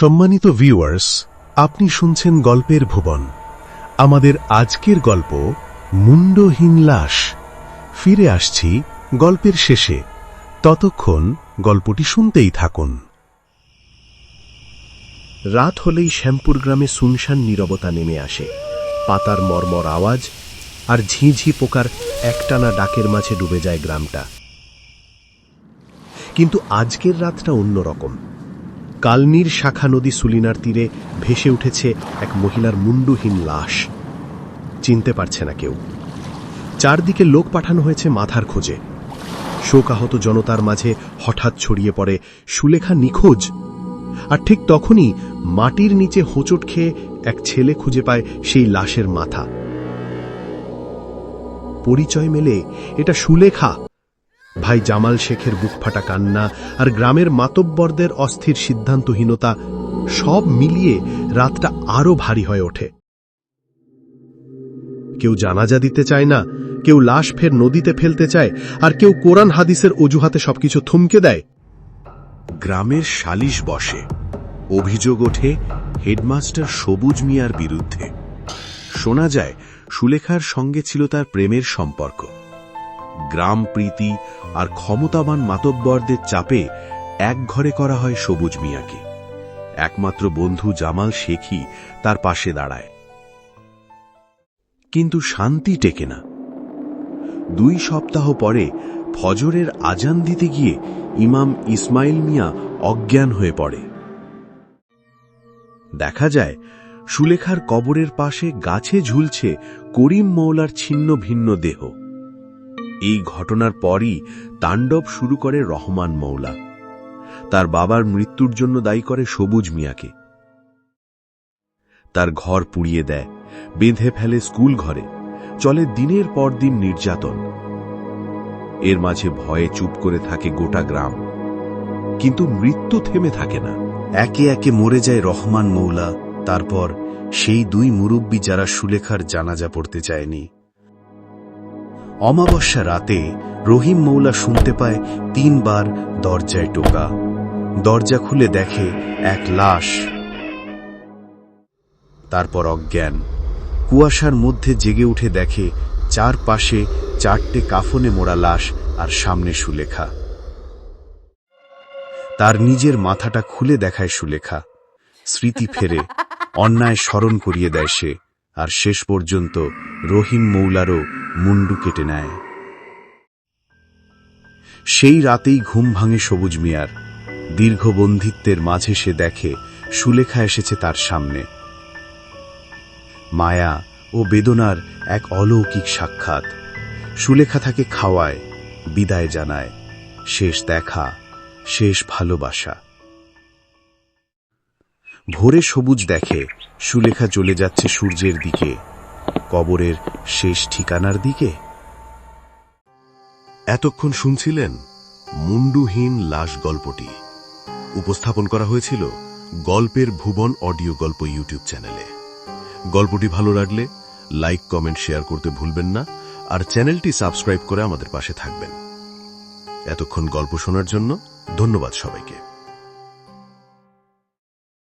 সম্মানিত ভিউয়ার্স আপনি শুনছেন গল্পের ভুবন। আমাদের আজকের গল্প মুন্ডহীন লাশ। ফিরে আসছি গল্পের শেষে। ততক্ষণ গল্পটি শুনতেই থাকুন। রাত হলেই শ্যামপুর গ্রামে সুনসান নীরবতা নেমে আসে। পাতার মর্মর আওয়াজ আর ঝিঝি পোকার একটানা ডাকের মাঝে ডুবে যায় গ্রামটা। কিন্তু আজকের রাতটা অন্যরকম। কালনির শাখা নদী সুলিনার তীরে ভেসে উঠেছে এক মহিলার মুন্ডুহীন লাশ। চিনতে পারছে না কেউ। চারদিকে লোক পাঠানো হয়েছে মাথার খোঁজে। শোকাহত জনতার মাঝে হঠাৎ ছড়িয়ে পড়ে সুলেখা নিখোঁজ। আর ঠিক তখনই মাটির নিচে হোঁচট খেয়ে এক ছেলে খুঁজে পায় সেই লাশের মাথা। পরিচয় মেলে এটা সুলেখা। ভাই জামাল শেখের বুক ফাটা কান্না আর গ্রামের মাতব্বরদের অস্থির সিদ্ধান্তহীনতা সব মিলিয়ে রাতটা আরও ভারী হয়ে ওঠে। কেউ জানাজা দিতে চায় না, কেউ লাশ ফের নদীতে ফেলতে চায়, আর কেউ কোরআন হাদিসের অজুহাতে সবকিছু থমকে দেয়। গ্রামের সালিশ বসে। অভিযোগ ওঠে হেডমাস্টার সবুজ মিয়ার বিরুদ্ধে। শোনা যায়, সুলেখার সঙ্গে ছিল তার প্রেমের সম্পর্ক। গ্রাম প্রীতি আর ক্ষমতাবান মাতব্বরদের চাপে এক ঘরে করা হয় সবুজ মিয়াকে। একমাত্র বন্ধু জামাল শেখই তার পাশে দাঁড়ায়। কিন্তু শান্তি টেকে না। দুই সপ্তাহ পরে ফজরের আজান দিতে গিয়ে ইমাম ইসমাইল মিয়া অজ্ঞান হয়ে পড়ে। দেখা যায়, সুলেখার কবরের পাশে গাছে ঝুলছে করিম মৌলার ছিন্ন ভিন্ন দেহ। এই ঘটনার পরই তাণ্ডব শুরু করে রহমান মৌলা তার বাবার মৃত্যুর জন্য দায়ী করে সবুজ মিয়াকে। তার ঘর পুড়িয়ে দেয়, বেঁধে ফেলে স্কুল ঘরে, চলে দিনের পর দিন নির্যাতন। এর মাঝে ভয়ে চুপ করে থাকে গোটা গ্রাম। কিন্তু মৃত্যু থেমে থাকে না। একে একে মরে যায় রহমান মৌলা তারপর সেই দুই মুরব্বী যারা সুলেখার জানাজা পড়তে চায়নি। অমাবস্যা রাতে রহিম মৌলা শুনতে পায় তিনবার দরজায় টোকা। দরজা খুলে দেখে এক লাশ। তারপর অজ্ঞান। কুয়াশার মধ্যে জেগে উঠে দেখে চারপাশে চারটে কাফনে মোড়া লাশ আর সামনে সুলেখা। তার নিজের মাথাটা খুলে দেখায় সুলেখা। স্মৃতি ফেরে, অন্যায় স্মরণ করিয়ে দেয় সে। আর শেষ পর্যন্ত রহিম মৌলারও মুন্ডু কেটে নেয়। সেই রাতেই ঘুম ভাঙে সবুজ মিয়ার। দীর্ঘ বন্ধিত্বের মাঝে সে দেখে, সুলেখা এসেছে তার সামনে। মায়া ও বেদনার এক অলৌকিক সাক্ষাৎ। সুলেখা তাকে খাওয়ায়, বিদায় জানায়। শেষ দেখা, শেষ ভালোবাসা। ভোরে সবুজ দেখে সুলেখা চলে যাচ্ছে সূর্যের দিকে। কবরের শেষ ঠিকানার দিকে? এতক্ষণ শুনছিলেন মুন্ডুহীন লাশ গল্পটি। উপস্থাপন করা হয়েছিল গল্পের ভুবন অডিও গল্প ইউটিউব চ্যানেলে। গল্পটি ভালো লাগলে লাইক, কমেন্ট, শেয়ার করতে ভুলবেন না আর চ্যানেলটি সাবস্ক্রাইব করে আমাদের পাশে থাকবেন। এতক্ষণ গল্প শোনার জন্য ধন্যবাদ সবাইকে।